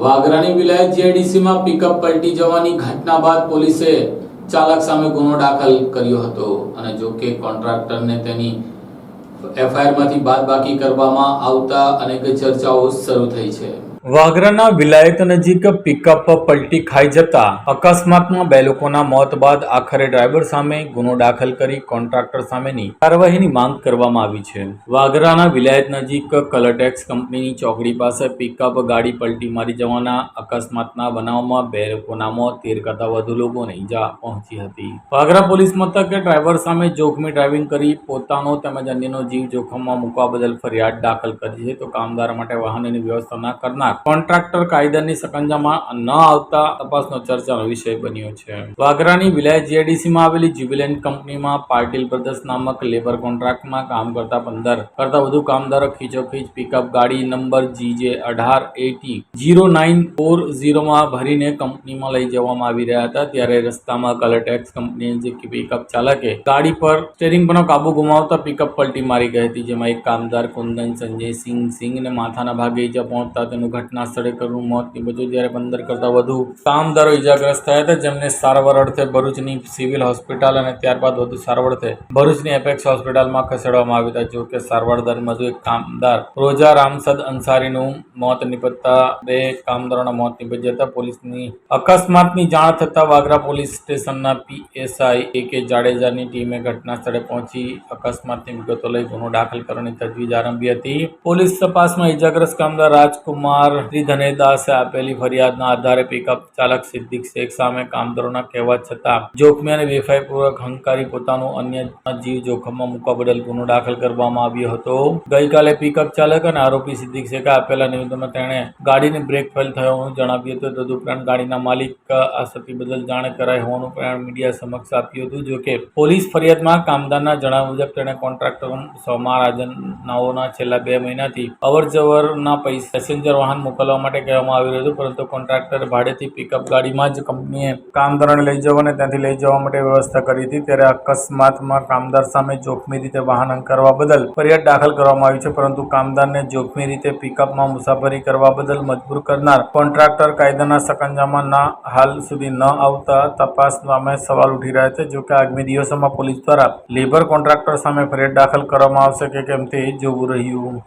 વાગરાની વિલાયત જીઆઈડીસીમાં pickup પલટી જવાની ઘટના બાદ પોલીસે ચાલક સામે ગુનો દાખલ કર્યો હતો અને જો કે કોન્ટ્રાક્ટરને તેની એફઆઈઆરમાંથી બાદબાકી કરવામાં આવતા અનેક ચર્ચાઓ શરૂ થઈ છે. વાગરાના વિલાયત નજીક પિકઅપ પલટી ખાઈ જતા અકસ્માતમાં બે લોકોના મોત બાદ આખરે ડ્રાઈવર સામે ગુનો દાખલ કરી કોન્ટ્રાક્ટર સામેની કાર્યવાહીની માંગ કરવામાં આવી છે. વાગરાના વિલાયત નજીક કલરટેક્સ કંપનીની ચોકડી પાસે પિકઅપ ગાડી પલટી મારી જવાના અકસ્માતના બનાવમાં બે લોકોના મોત, તેર કરતાં વધુ લોકોને ઈજા પહોંચી હતી. વાગરા પોલીસ મથકે ડ્રાઈવર સામે જોખમી ડ્રાઇવિંગ કરી પોતાનો તેમજ અન્યનો જીવ જોખમમાં મૂકવા બદલ ફરિયાદ દાખલ કરી છે. તો કામદાર માટે વાહનની વ્યવસ્થા ન કરનાર કોન્ટ્રાક્ટર કાયદાની સકંજામાં ન આવતા તપાસનો ચર્ચાનો વિષય બન્યો છે. વાગરાની વિલાયત જીઆઈડીસીમાં આવેલી જ્યુબિલેન્ટ કંપનીમાં પાટીલ બ્રધર્સ નામક લેબર કોન્ટ્રાક્ટમાં કામ કરતા પંદર, કરતા વધુ કામદારો ખીચોખીચ પિકઅપ ગાડી નંબર જીજે અઢાર, A T, zero nine, four, ઝીરોમાં ભરીને કંપનીમાં લઈ જવામાં આવી રહ્યા હતા. ત્યારે રસ્તામાં કલરટેક્સ કંપની જે પિકઅપ ચાલકે ગાડી પર સ્ટેરિંગ પરનો કાબુ ગુમાવતા પિકઅપ પલટી મારી ગઈ હતી, જેમાં એક કામદાર, કુંદન, સંજય સિંહ, સિંહને માથાના ભાગે ઈજા પહોંચતા તેનું ઘટના સ્થળે કરવું મોત નીપજ્યું જ્યારે પંદર કરતાં વધુ કામદારો ઇજાગ્રસ્ત થયા હતા, જેમને સારવાર અર્થે ભરૂચની સિવિલ હોસ્પિટલ અને ત્યારબાદ વધુ સારવાર અર્થે ભરૂચની એપેક્સ હોસ્પિટલમાં ખસેડવામાં આવ્યા હતા. જો સારવાર દરમિયાન એક કામદાર રોજા રામસદ અંસારીનું મોત નિપજતા બે કામદારોના મોત નિપજ્યા હતા. પોલીસની અકસ્માતની જાણ થતાં વાગરા પોલીસ સ્ટેશનના પીએસઆઈ એ કે જાડેજાની ટીમે ઘટના સ્થળે પહોંચી અકસ્માતની વિગતો લઈ ગુનો દાખલ કરવાની તજવીજ આરંભી હતી. પોલીસ તપાસમાં ઈજાગ્રસ્ત કામદાર રાજકુમાર શ્રીધનેદાસે આપેલી ફરિયાદના આધારે પિકઅપ ચાલક સિદ્દીક શેખ સામે કામદારોના કહેવા છતાં જોખમી અને બેફાઈપૂર્વક હંકારી પોતાનું અન્ય જીવ જોખમમાં મૂકવા બદલ ગુનો દાખલ કરવામાં આવ્યો હતો. ગઈકાલે પિકઅપ ચાલક અને આરોપી સિદ્દીક શેખે આપેલા નિવેદનમાં તેણે ગાડીની બ્રેક ફેલ થયો હોવાનું જણાવ્યું હતું. તદુપરાંત ગાડીના માલિક આ સ્થિતિ બદલ જાણ કરાઈ હોવાનું પણ મીડિયા સમક્ષ આપ્યું હતું. જોકે પોલીસ ફરિયાદમાં કામદારના જણાવ્યા મુજબ તેણે કોન્ટ્રાક્ટર સોમા રાજનાઓના છેલ્લા બે મહિનાથી અવર જવરના પૈસા, પેસેન્જર વાહન મોકલવા માટે કહેવામાં આવી રહ્યું હતું, પરંતુ કોન્ટ્રાક્ટર ભાડેથી પિકઅપ ગાડીમાં જ કંપનીએ કામદારોને લઈ જવા અને ત્યાંથી લઈ જવા માટે વ્યવસ્થા કરી હતી. ત્યારે અકસ્માતમાં કામદાર સામે જોખમી રીતે વાહન કરવા બદલ ફરિયાદ દાખલ કરવામાં આવી છે, પરંતુ કામદારને જોખમી રીતે પિકઅપમાં મુસાફરી કરવા બદલ મજબૂર કરનાર કોન્ટ્રાક્ટર કાયદાના સકંજામાં ના હાલ સુધી ન આવતા તપાસ સામે સવાલ ઉઠી રહ્યા છે. જો કે આગામી દિવસોમાં પોલીસ દ્વારા લેબર કોન્ટ્રાક્ટર સામે ફરિયાદ દાખલ કરવામાં આવશે કે કેમ તે જોવું રહ્યું.